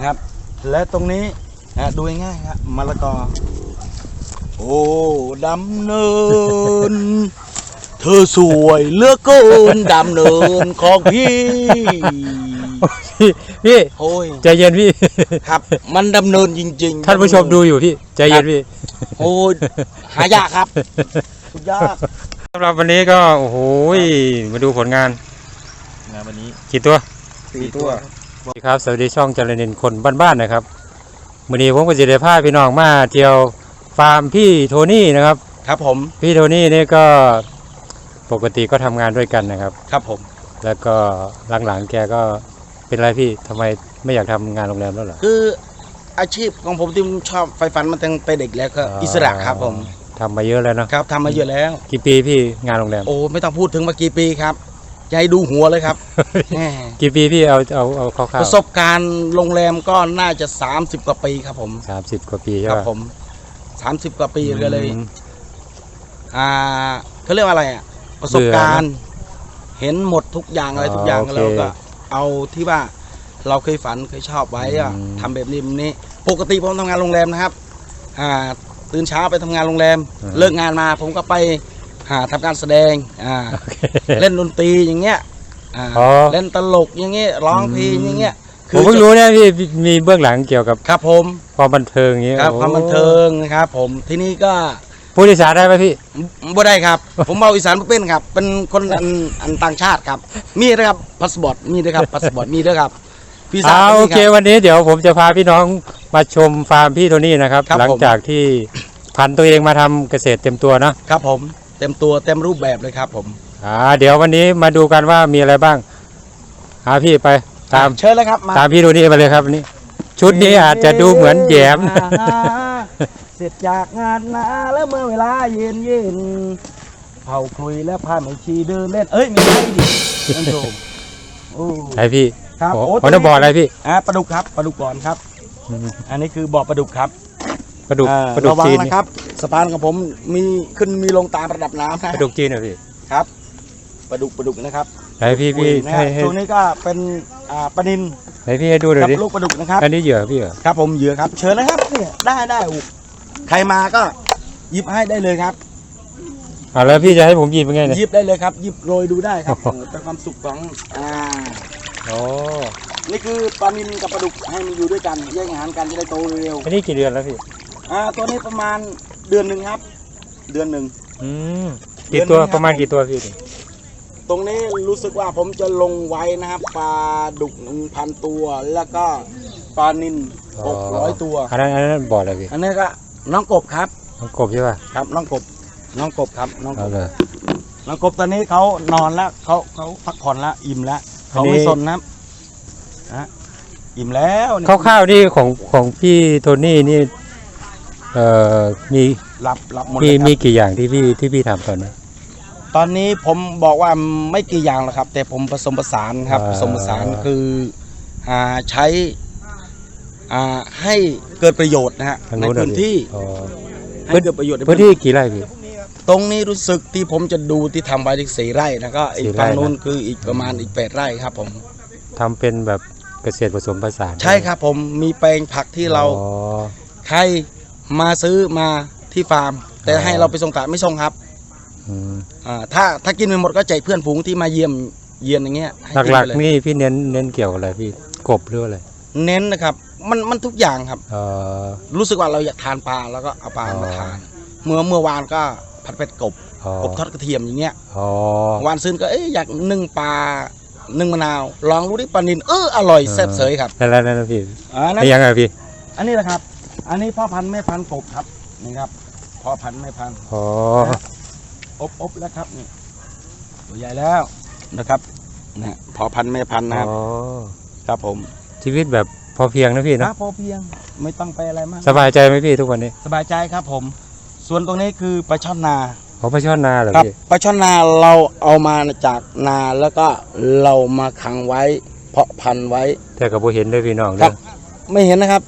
นะครับ และตรงนี้นะดูง่ายๆครับมะละกอ โอ้ดำเนิน เธอสวยเหลือกเกินดำเนินของพี่พี่พี่โอ้ยใจเย็นพี่ ครับ มันดำเนินจริงๆท่านผู้ชมดูอยู่พี่ใจเย็นพี่โอ้ยหายากครับสุดยากสำหรับวันนี้ก็โอ้โหมาดูผลงานงานวันนี้กี่ตัวสี่ตัว สวัสดีครับ สวัสดีช่องเจริญเนินคนบ้านๆนะครับวันนี้ผมก็จะได้พาพี่น้องมาเที่ยวฟาร์มพี่โทนี่นะครับ ครับผม พี่โทนี่นี่ก็ปกติก็ทำงานด้วยกันนะครับ ครับผม แล้วก็หลังๆแกก็เป็นไรพี่ทำไมไม่อยากทำงานโรงแรมแล้วเหรอ คืออาชีพของผมที่ผมชอบไฟฟันมาตั้งแต่เด็กแล้วก็อิสระครับผม ทำมาเยอะแล้วเนาะครับทำมาเยอะแล้ว กี่ปีพี่งานโรงแรมโอ้ไม่ต้องพูดถึงมากี่ปีครับ จะให้ดูหัวเลยครับ แหมกี่ปีพี่เอาเอาเอาคร่าวประสบการณ์โรงแรมก็น่าจะ 30 กว่าปีครับผมสามสิบกว่าปีใช่ครับปะผม 30 กว่าปีก็เลย อืม อ่าเขาเรียกว่าอะไรอะประสบการณ์ เห็นหมดทุกอย่างอะไรอ๋อทุกอย่างโอเคเราก็ เอาที่ว่าเราเคยฝันเคยชอบไว้อะอืม ทำแบบนี้แบบนี้ ปกติผมทำงานโรงแรมนะครับ อ่าตื่นเช้าไปทำงานโรงแรม เลิกงานมาผมก็ไป หาทำการแสดงอ่าโอเคเล่นดนตรีอย่างเงี้ยอ่าอ๋อ เล่นตลกอย่างเงี้ยร้องเพลงอย่างเงี้ยผมเพิ่งรู้เนี่ยพี่มีเบื้องหลังเกี่ยวกับครับผมความบันเทิงอย่างเงี้ยครับโอ้ความบันเทิงนะครับ ผมที่นี่ก็พูดอีสานได้ไหมพี่บ่ได้ครับ ผมเอาอีสานบ่เป็นครับ เป็นคนอันอันต่างชาติครับ มีด้วยครับพาสปอร์ตมีด้วยครับพาสปอร์ตมีด้วยครับวีซ่าอ่าก็โอมีเคครับวันนี้เดี๋ยวผมจะพาพี่น้องมาชมฟาร์มพี่โทนี่นะครับครับหลังผมจากที่พันตัวเองมาทำเกษตรเต็มตัวเนาะครับผม เต็มตัวเต็มรูปแบบเลยครับผมอ่าเดี๋ยววันนี้มาดูกันว่ามีอะไรบ้างหาพี่ไปตามเชิญเลยครับมา ตามพี่โทนี่มาเลยครับวันนี้ ชุดนี้อาจจะดูเหมือนแยมเสร็จจากงานนาแล้วเมื่อเวลาเย็นเย็นเผาคลุยและพาไม่ชีเดินเล่น เอ้ยไม่ใช่ดิท่านผู้ชมโอ้ใช่พี่ครับโอ้โอ้โหน้ำบ่ออะไรพี่อะปลาดุกครับปลาดุกก่อนครับอืมอันนี้คือบ่อปลาดุกครับ ปลาดุกอ่าปลาดุกระวังจีนนะนี่ครับสะพานของผมมีขึ้นมีลงตามระดับน้ำนะปลาดุกจีนเหรอพี่ครับปลาดุกปลาดุกนะครับไหนพี่พี่นะให้ฮะให้ช่วงนี้ก็เป็นอ่าปลานินไหนพี่ให้ดูหน่อกัยบดิลูกปลาดุกนะครับ อันนี้เหยื่อพี่เหรอครับผมเหยื่อครับ เชิญเลยครับเนี่ยได้ได้โอ้ใครมาก็หยิบให้ได้เลยครับอ่าแล้วพี่จะให้ผมหยิบยังไงเนี่ย หยิบได้เลยครับหยิบโรยดูได้ครับโอ้โหเออเป็นความสุขของอ่าโอ้นี่คือปลานินกับปลาดุกให้มันอยู่ด้วยกันแยกอาหารกันจะได้โตเร็วอันนี้กี่เดือนแล้วพี่ๆ อ่าตัวนี้ประมาณเดือนหนึ่งครับ เดือนหนึ่ง อืมกี่ตัวเดือนหนึ่งครับ ประมาณกี่ตัวพี่นี่ตรงนี้รู้สึกว่าผมจะลงไว้นะครับปลาดุกหนึ่งพันตัว แล้วก็ปลานินหกร้อยตัว อันนั้นอันนั้นบ่ออะไรพี่อันนี้ก็น้องกบครับ น้องกบใช่ป่ะครับน้องกบ น้องกบครับน้องกเอาบเลย น้องกบตอนนี้เขานอนแล้วเขาเขาพักผ่อนแล้วอิ่มแล้วเขาอันนี้ ไม่สนนะครับนะอิ่มแล้วนี่คร่าวๆนี่ของของพี่โทนี่นี่ เอ่อมีหลับหลับหมดมีเลยคมีรับกี่อย่างที่พี่ที่พี่ทำตอนนี้ ตอนนี้ผมบอกว่าไม่กี่อย่างหรอกครับ แต่ผมผสมผสานครับอ่า ผสมผสานคืออ่าใช้อ่าให้เกิดประโยชน์นะฮะทางในโน้นเหรอพื้นพี่ที่อ๋อให้เกิดประโยชน์ในพื้นที่กี่ไร่พี่ ตรงนี้รู้สึกที่ผมจะดูที่ทำไว้ที่สี่ไร่นะก็อีสี่กไร่ฝั่งนะ นู้นคืออีกประมาณอีกแปดไร่ครับผม ทำเป็นแบบเกษตรผสมผสานใช่ครับผมมีแปลงผักที่เราอ๋อ ใคร มาซื้อมาที่ฟาร์ม แต่อ๋อให้เราไปส่งตลาดไม่ส่งครับอืมอ่าถ้าถ้ากินไม่หมดก็แจกเพื่อนฝูงที่มาเยี่ยมเยียนอย่างเงี้ยให้นหลักไปเยๆนี่พี่เน้นเน้นเกี่ยวกับอะไรพี่กบหรืออะไรเน้นนะครับ มันมันทุกอย่างครับ เอ่อ รู้สึกว่าเราอยากทานปลาแล้วก็เอาปลาอ๋อ มาทาน เมื่อเมื่อวานก็ผัดเป็ดกบอ๋อกบทอดกระเทียมอย่างเงี้ยอ๋อวานซื้อก็เอ๊ะอยากนึ่งปลานึ่งมะนาว ลองรู้ดิปลานินเอออร่อยแซ่บเสยครับแล้วแล้วแล้วพี่อ่านั่นไอ้ยังไงพี่อันนี้แหละครับ อันนี้พ่อพันธุ์แม่พันธุ์กบครับนี่ครับพ่อพันธุ์แม่พันธุ์อ๋ออบอบแล้วครับนี่ตัวใหญ่แล้วนะครับนะพ่อพันธุ์แม่พันธุ์นะครับอ๋อครับผมชีวิตแบบพอเพียงนะพี่คนะรับพอเพียงไม่ต้องไปอะไรมากสบายใจไหมพี่ทุกวันนี้สบายใจครับผม ส่วนตรงนี้คือปลาช่อนนาขอพระชอนนาเหรอครับพี่ปลาช่อนนาเราเอามาจากนาแล้วก็เรามาขังไว้ เพาะพันธุ์ไว้แต่กับโบเห็นด้วยพี่น้องครัเด้บไม่เห็นนะครับ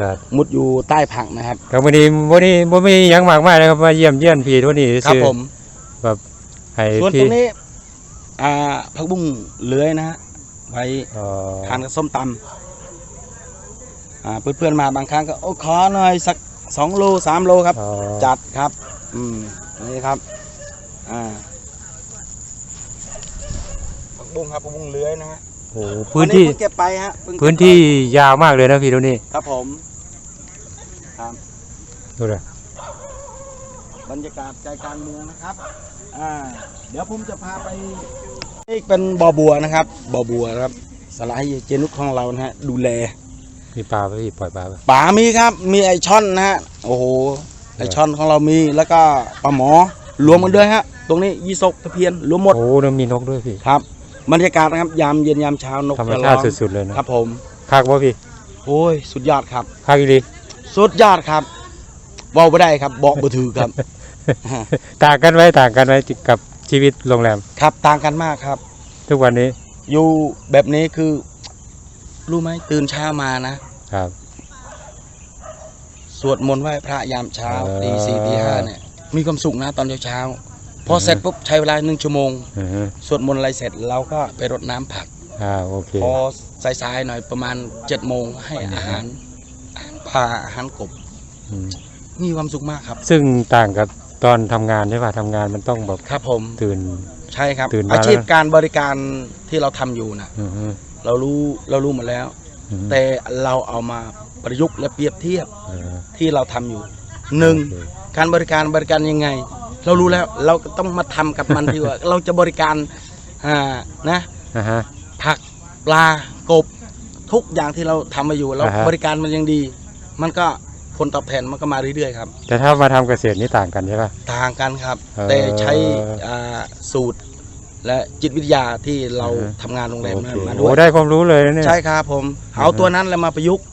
ครับมุดอยู่ใต้ผักนะครับ ครับวันนี้วันนี้บ่มีหยังมากมายนะครับมาเยี่ยมเยี่ยนพี่ทุกนี้ครับซื่อผมให้ส่วนตพี่รงนี้อ่าผักบุ้งเลื้อยนะฮะไว้อ๋อทานกับส้มตอ่าเพื่อนๆมาบางครั้งก็โอ้ขอหน่อยสักสองโลสามโลครับอ๋อจัดครับ อืมนี่ครับอ่าผักบุ้งครับผักบุ้งเลื้อยนะฮะ โอ้โหพื้นที่ วัเพิ่งเก็บไปฮะเพิ่งเก็บพื้นที่ยาวมากเลยนะพี่โทนี่ครับผมครับดูเลยบรรยากาศใจกลางเมืองนะครับอ่าเดี๋ยวผมจะพาไปนี่เป็นบ่อบัวนะครับบ่อบัวครับสไลด์เจนุกของเรานะฮะดูแล มีปลาไหมพี่ปล่อยปลาไหมป่ามีครับ มีไอช่อนนะฮะ โอ้โห ไอช่อนของเรามี แล้วก็ปลาหมอ รวมกันด้วยฮะ ตรงนี้ยี่สกตะเพียน รวมหมด โอ้แล้วมีนกด้วยพี่ ครับ บรรยากาศนะครับ ยามเย็นยามเช้านกธรรมจะชาร้ติองสุดๆเลยนะครับผมคากบ่พี่โอ้ย สุดยอดครับคากอีหลีสุดยอดครับเว่าไม่ได้ครับบอกบ่ถือครับ ต่างกันไหมต่างกันไหมกับชีวิตโรงแรม ครับต่างกันมากครับ ทุกวันนี้อยู่แบบนี้คือ รู้ไหมตื่นเช้ามานะครับ สวดมนต์ไหว้พระยามเช้าเออ ตีสี่ตีห้าเนี่ย มีความสุขนะตอนเช้าๆ พอเสร็จปุ๊บใช้เวลาหนึ่งชั่วโมงอือฮึสวดมนต์อะไรเสร็จเราก็ไปรดน้ำผัก อ่าโอเคพอสายๆหน่อยประมาณเจ็ดโมงให้อาหารอาหารปลาอาหารกบอืมมีความสุขมากครับ ซึ่งต่างกับตอนทำงานใช่ป่ะทำงานมันต้องแบบครับผมตื่น ใช่ครับ ตื่นมาอาชีพแล้วการบริการที่เราทำอยู่นะอือฮึเรารู้เรารู้หมดแล้ว อือฮึแต่เราเอามาประยุกต์และเปรียบเทียบเออที่เราทำอยู่หนึ่งโอเคการบริการบริการยังไง เรารู้แล้วเราก็ต้องมาทำกับมันที่ว่าเราจะบริการอ่านะอ่าฮะ ผักปลากบทุกอย่างที่เราทำมาอยู่เราอ่าฮะ บริการมันยังดี มันก็ผลตอบแทนมันก็มาเรื่อยๆครับ แต่ถ้ามาทำเกษตรนี่ต่างกันใช่ป่ะ ต่างกันครับ เออแต่ใช้อ่าสูตรและจิตวิทยาที่เราอ่าฮะ ทำงานโรงแรมโอนั้เคนมาด้โอ้วยได้ความรู้เลยนะเนี่ย ใช่ครับผมอ่าฮะเอาตัวนั้นแล้วมาประยุกต์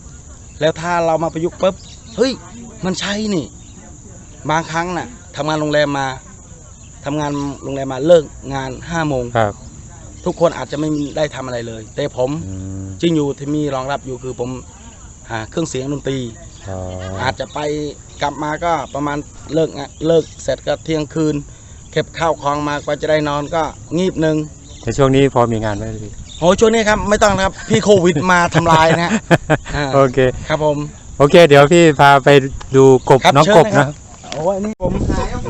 แล้วถ้าเรามาประยุกต์ปุ๊บเฮ้ยมันใช่นี่ บางครั้งน่ะ ทำงานโรงแรมมาทำงานโรงแรมมาเลิกงานห้าโมงครับ ทุกคนอาจจะไม่ได้ทำอะไรเลย แต่ผมอืมจริงอยู่ที่มีรองรับอยู่คือผมหาเครื่องเสียงดนตรีอ๋ออาจจะไปกลับมาก็ประมาณเลิกงานเลิกเสร็จก็เที่ยงคืน เก็บข้าวของมากว่าจะได้นอนก็งีบหนึ่งในช่วงนี้พอมีงานไหมพี่โหช่วงนี้ครับไม่ต้องนะครับพี่โควิดมาทำลายนะฮะอ่าโอเคครับผม โอเค เดี๋ยวพี่พาไปดูกบครับน้องเชิญกบเลยครันะบ โอ้ยนี่ผม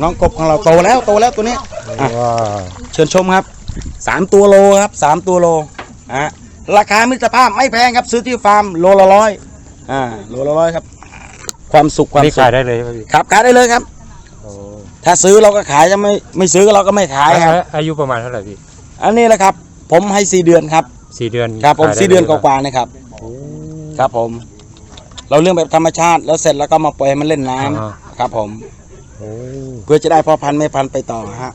น้องกบของเราโตแล้วโตแล้วตัวนี้อะว้าวเชิญชมครับสามตัวโลครับสามตัวโลอะราคามิตรภาพไม่แพงครับซื้อที่ฟาร์มโลละร้อยอ่าโลละร้อยครับ ความสุขความนี่สุขาขยได้เลยใช่ไหมพี่ครับขายได้เลยครับ โอ้ถ้าซื้อเราก็ขายจะไม่ไม่ซื้อเราก็ไม่ขายครับแล้วอายุประมาณเท่าไหร่พี่อันนี้แหละครับ ผมให้สี่เดือนครับสี่เดือนครับผมขายไสี่เดือนกลยว่าๆนะครับ โอ้ครับผม เราเรื่องแบบธรรมชาติแล้วเสร็จแล้วก็มาปล่อยให้มันเล่นน้ำอ่า ครับผมโอ้เพื่อจะได้พ่อพันธุ์แม่พันธุ์ไปต่อฮะ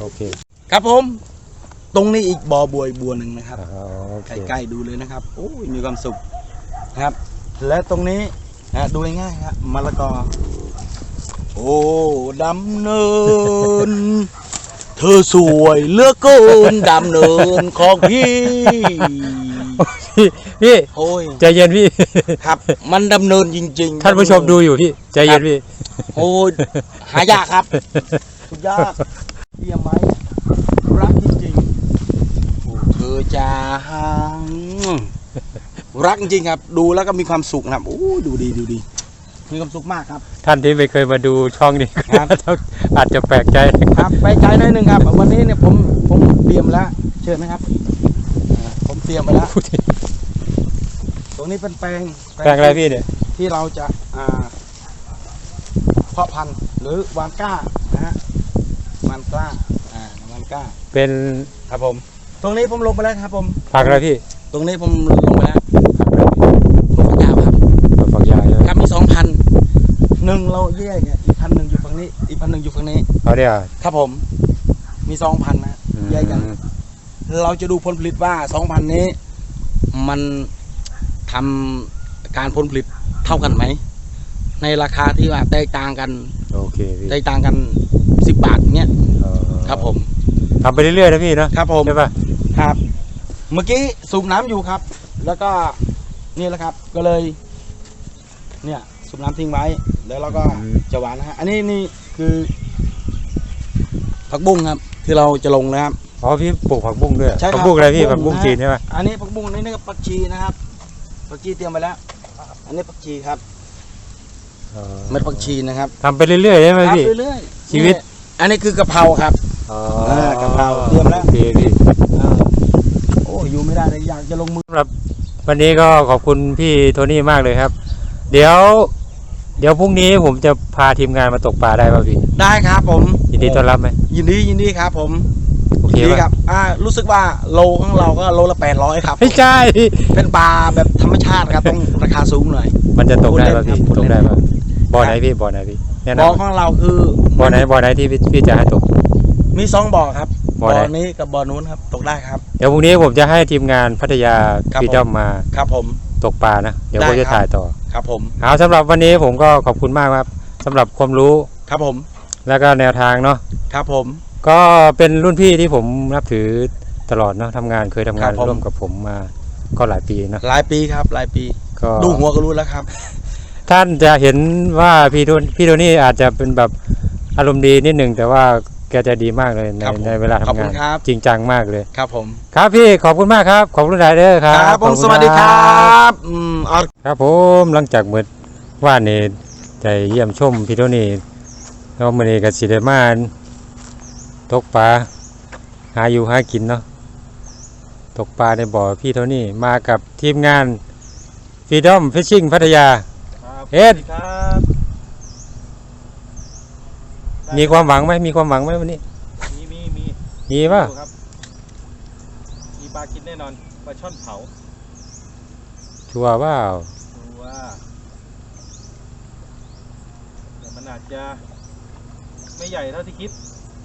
โอเคครับผม ตรงนี้อีกบ่อบัวอีกบัวหนึ่งนะครับอ๋อโอเคใกล้ๆดูเลยนะครับโอ้ยมีความสุขนะครับ และตรงนี้นะดูง่ายๆครับมะละกอ โอ้ดำเนิน เธอสวยเหลือกเกินดำเนินของพี่ พี่พี่โอ้ยใจเย็นพี่ครับ มันดำเนินจริง ๆ ท่านผู้ชมดูอยู่พี่ใจเย็นพี่ โอ้ยหายากครับ สุดยากเยี่ยมไหมรักจริงๆโอ้เธอจะหังรักจริงๆครับ ดูแล้วก็มีความสุขนะครับโอ้ยดูดีดูดี มีความสุขมากครับ ท่านที่ไม่เคยมาดูช่องนี้ครับต้องอาจจะแปลกใจครับไปไกลหน่อยหนึ่งครับ วันนี้เนี่ยผมผมเตรียมแล้ว เชิญนะครับอ่าผมเตรียมไปแล้วต รงนี้เป็นแปลงแปลงอะไรพี่เนี่ยที่เราจะอ่าเพาะพันธุ์หรือวานก้านะฮะวานกล้าอ่าวานก้า เป็นครับผม ตรงนี้ผมลงไปแล้วครับผมผักอะไรพี่ ตรงนี้ผมลงไปแล้วผักอะไรพี่ลูกยาวครับผักยาวใช่ไหมครับมีสองพันหนึ่งเราแยกเนี่ยอีกพันหนึ่งอยู่ฝั่งนี้ อีกพันหนึ่งอยู่ฝั่งนี้เอาเนี่ยครับผม มีสองพันนะอืมแยกกัน เราจะดูผลผลิตว่าสองพันนี้ มัน ทำการผลผลิตเท่ากันไหม ในราคาที่ว่าแตกต่างกันโอเคพี่แตกต่างกันสิบบาทเนี้ยเออครับผมทำไปเรื่อยๆนะพี่นะครับผมใช่ป่ะครับ เมื่อกี้สูบน้ำอยู่ครับ แล้วก็นี่แหละครับ ก็เลย เนี่ยสูบน้ำทิ้งไว้ แล้วเราก็จะหวานนะฮะอันนี้นี่คือผักบุ้งครับ ที่เราจะลงนะครับอ๋อพี่ปลูกผักบุ้งด้วยใช่ครับผักบุ้งอะไรพี่ผัผักกบุ้บุ้งงนะจีนใช่ป่ะอันนี้ผักบุ้งนี่นี่ก็ผักชีนะครับ ผักชีเตรียมไปแล้ว อันนี้ผักชีครับอ๋อเม็ดผักชีนะครับทำไปเรื่อยๆใช่ไหมครับพี่ เรื่อยๆชีวิต นี่อันนี้คือกะเพราครับ อ๋อเออกะเพราเตรียมแล้ว โอเคพี่อ่าโอ้อยู่ไม่ได้เลยอยากจะลงมือ สำหรับวันนี้ก็ขอบคุณพี่โทนี่มากเลยครับ เดี๋ยว เดี๋ยวพรุ่งนี้ผมจะพาทีมงานมาตกปลาได้ป่ะพี่ได้ครับผม ยินดีต้อนรับไหมยินดียินดีครับผม โอเคยินดีคป่ะรับ อ่า รู้สึกว่าโลของเราก็โลละแปดร้อยครับ ไม่ใช่ เป็นปลาแบบธรรมชาติครับ ต้องราคาสูงหน่อย มันจะตกได้ป่ะพี่พูดตเล่กนได้ครัป่ะบบ่อไหนพี่ บ่อไหนพี่แนะบ่อขนำองเราคือ บ่อไหน บ่อไหนที่พี่พี่จะให้ตก มีสองบ่อครับ บ่อไหนนี้กับบ่อนู้นครับ ตกได้ครับ เดี๋ยวพรุ่งนี้ผมจะให้ทีมงานพัทยาครับพี่ด้อมมา ครับผม ตกปลานะ เดี๋ยวได้ผมจะครับถ่ายต่อ ครับผม เอาสำหรับวันนี้ผมก็ขอบคุณมากครับสำหรับความรู้ ครับผม แล้วก็แนวทางเนาะ ครับผม ก็เป็นรุ่นพี่ที่ผมนับถือตลอดเนาะทำงานเคยทำงานครับผม ร่วมกับผมมาก็หลายปีนะหลายปีครับหลายปี ก็ดูหัวก็รู้แล้วครับ ท่านจะเห็นว่าพี่โทนพี่โทนี่อาจจะเป็นแบบอารมณ์ดีนิดหนึ่งแต่ว่าแกจะดีมากเลยในครับผมในเวลาขอบทำคุงาณนครับ จริงจังมากเลย ครับผมครับพี่ขอบคุณมากครับ ขอบคุณหลายเด้อครับครับผมขอณสวัสดีครับอืมเอา ครับผมหลังจากมืดว่านี่ใจเยี่ยมชมพี่โทนี่แล้วมื้อนี้ก็สิได้มา ตกปลาหาอยู่หากินเนาะตกปลาในบ่อพี่โทนี่มากับทีมงาน Freedom Fishing พัทยาเอ็ดครับมีความหวังไหมมีความหวังไหมวันนี้ มีมีมีมีป่ะดูครับมีปลากินแน่นอนปลาช่อนเผาชัวร์ว่าดูว่าแต่มันอาจจะไม่ใหญ่เท่าที่คิด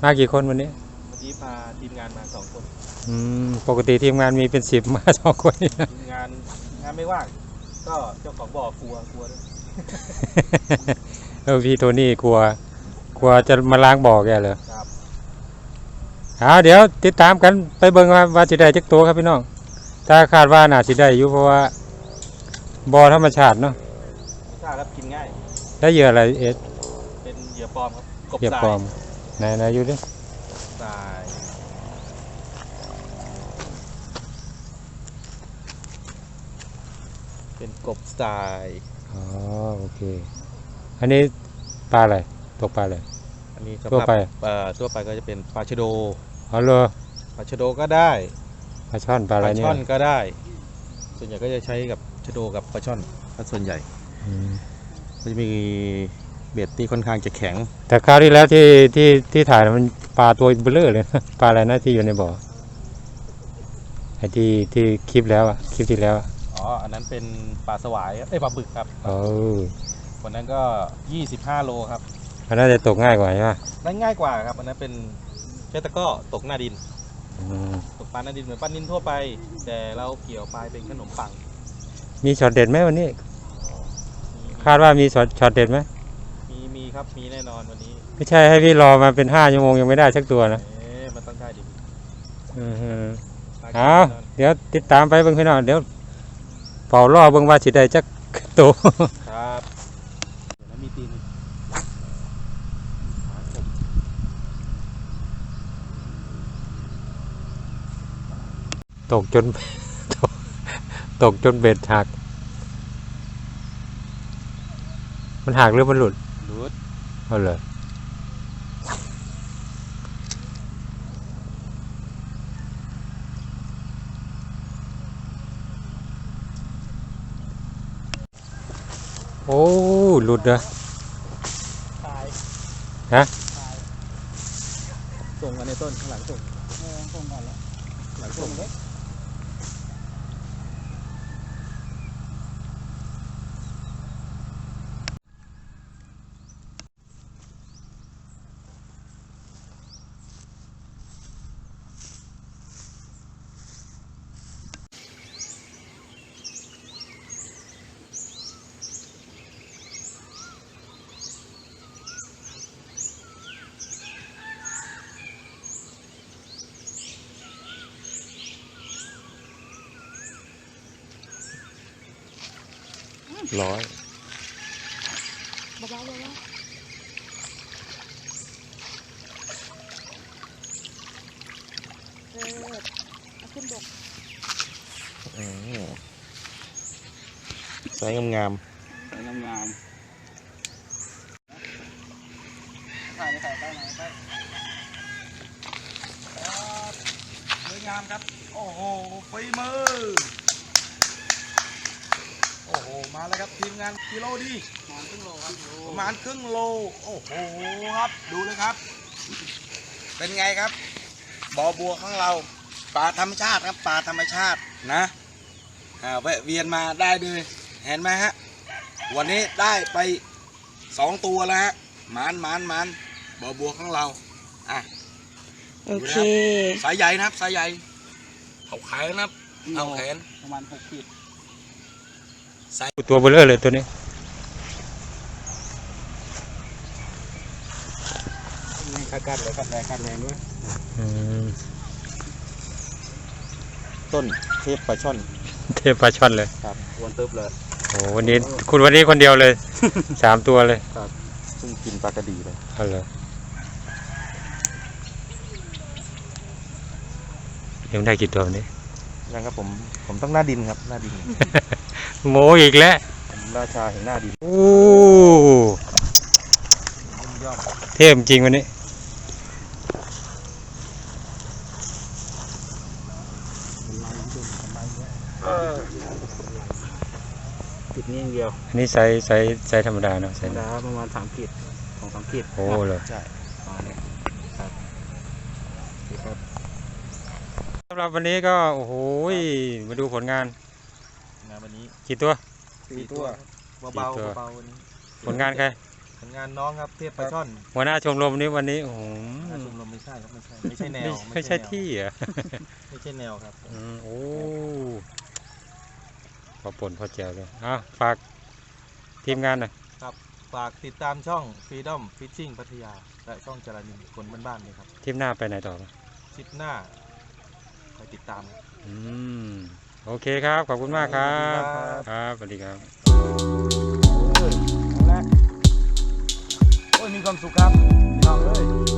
มากี่คนวันนี้ วันนี้พาทีมงานมาสองคน อืม ปกติทีมงานมีเป็นสิบมาสองคนนี่นะทีมงานงานไม่ว่าง ก็เจ้าของบ่อกลัวกลัวด้วยเออพี่โทนี่กลัว กลัวจะมาล้างบ่อแกเหรอครับเอาเดี๋ยวติดตามกันไปเบิ่งว่าว่าสิได้จักตัวครับพี่น้อง ถ้าคาดว่าน่าสิได้อยู่เพราะว่าบ่อธรรมชาติเนาะไม่ทราบครับกินง่าย ได้เหยื่ออะไรเอ็ดเป็นเหยื่อปลอมครับกบเหยื่อทรายปลอม ไหนไหนอยู่ดิทรายเป็นกบทรายอ๋อโอเค อันนี้ปลาอะไรตกปลาอะไร อันนี้สำหทั่วรับไป เอ่อทั่วไปก็จะเป็นปลาชะโดอ๋อเหรอปลาชะโดก็ได้ปลาช่อนปลาปอะไรลาเนี่ยช่อนก็ได้ ส่วนใหญ่ก็จะใช้กับชะโดกับปลาช่อนถ้าส่วนใหญ่อืม ก็จะมี เบ็ดที่ค่อนข้างจะแข็ง แต่คราวที่แล้วที่ที่ที่ถ่ายน่ะมันปลาตัวเบลอเลยปลาอะไรนะที่อยู่ในบ่อไอ้ที่ที่คลิปแล้วอะคลิปที่แล้วอะอ๋อ อันนั้นเป็นปลาสวายเอ้ยปลาบึกครับเออวันนั้นก็ 25 โลครับมันน่าจะตกง่ายกว่าใช่ไหมนั่นง่ายกว่าครับ อันนั้นเป็นใช้ตะกร้อตกหน้าดิน อืมตกปลาหน้าดินเหมือนปลานินทั่วไป แต่เราเกี่ยวปลายเป็นขนมปังมีช็อตเด็ดไหมวันนี้มีคาดว่ามีช็อตช็อตเด็ดไหมมีมี ครับมีแน่นอนวันนี้ไม่ใช่ให้พี่รอมาเป็นห้าชั่วโมงยังไม่ได้สักตัวนะเอ๊ะมันต้องได้ดิอือฮึปลาเอาแน่นอนเดี๋ยวติดตามไปเบิ่งพี่น้องเดี๋ยวเฝ้ารอเบิ่งว่าสิได้จักตัวครับเดี๋ยวนะมีตีนขาขบตกจนตกตกจนเบ็ดหัก มันหักหรือมันหลุดรูด เอาเลยโอ้หลุดเหรอตายฮะส่งกันในต้นข้างหลังส่งส่งก่อนแล้วหลังส่งเลย ร้อยเบาๆเบาๆเออเอาขึ้นบกไซส์งามๆ สวยงามถ่ายถ่ายใกล้หน่อยใกล้ครับสวยงามครับ โอ้โหฝีมือ โอ้โห มาแล้วครับทีมงาน กิโลดีประมาณครึ่งโลโอ้โหครับดูเลยครับ เป็นไงครับบ่อบัวของเราปลาธรรมชาติครับปลาธรรมชาตินะอ่าแวะเวียนมาได้เลยเห็นไหมฮะวันนี้ได้ไปสองตัวแล้วฮะหมานหมานหมานบ่อบัวของเราอะโอเคสายใหญ่นะครับสายใหญ่เขาขายนะครับเอาแขนประมาณหกขีดตัวเบลเลอร์เลยตัวนี้ มี คัดกัดเลยคัดแรงคัดแรงด้วยอืมต้นเทพปลาช่อนเทพปลาช่อนเลยครับวนตึ๊บเลยโอ้วันนี้คุณวันนี้คนเดียวเลย สามตัวเลยเพิ่งกินปลากระดีเลยเอาเลยยังได้กี่ตัววันนี้นะครับผมผมต้องหน้าดินครับหน้าดิน โมอีกแล้วผมราชาแห่งหน้าดินโอ้ยอดเทพจริงวันนี้ ขีดนี้อย่างเดียวอันนี้ไซส์ไซส์ไซส์ธรรมดาเนาะไซธรรส์มดาประมาณสามขีดสองสามขีดโอ้เลยใช่ประมาณนี้ครับครับ สำหรับวันนี้ก็โอ้โหยมาดูผลงานงานวันนี้กี่ตัว สี่ตัว เบาสี่ตัว ๆเบาๆวันนี้ผลงานใครผลงานน้องครับเทพปลาช่อนหัวหน้าชมรมนี้วันนี้โอ้โหน่าชมรมไม่ใช่ครับไม่ใช่ไม่ใช่แนวไม่ใช่แนวที่อะไม่ใช่แนวครับ อืมโอ้ พอป่นพอแจวเลยอะฝากทีมงานหน่อยฝากติดตามช่อง Freedom Fishing พัทยา และช่องจารานินคนบ้านๆเลยครับทีมหน้าไปไหนต่อคลิปหน้าคอยติดตามครับ อืม โอเคครับ ขอบคุณมากครับขอบคุณครับครับสวัสดีครับโอ้ยมีความสุขครับ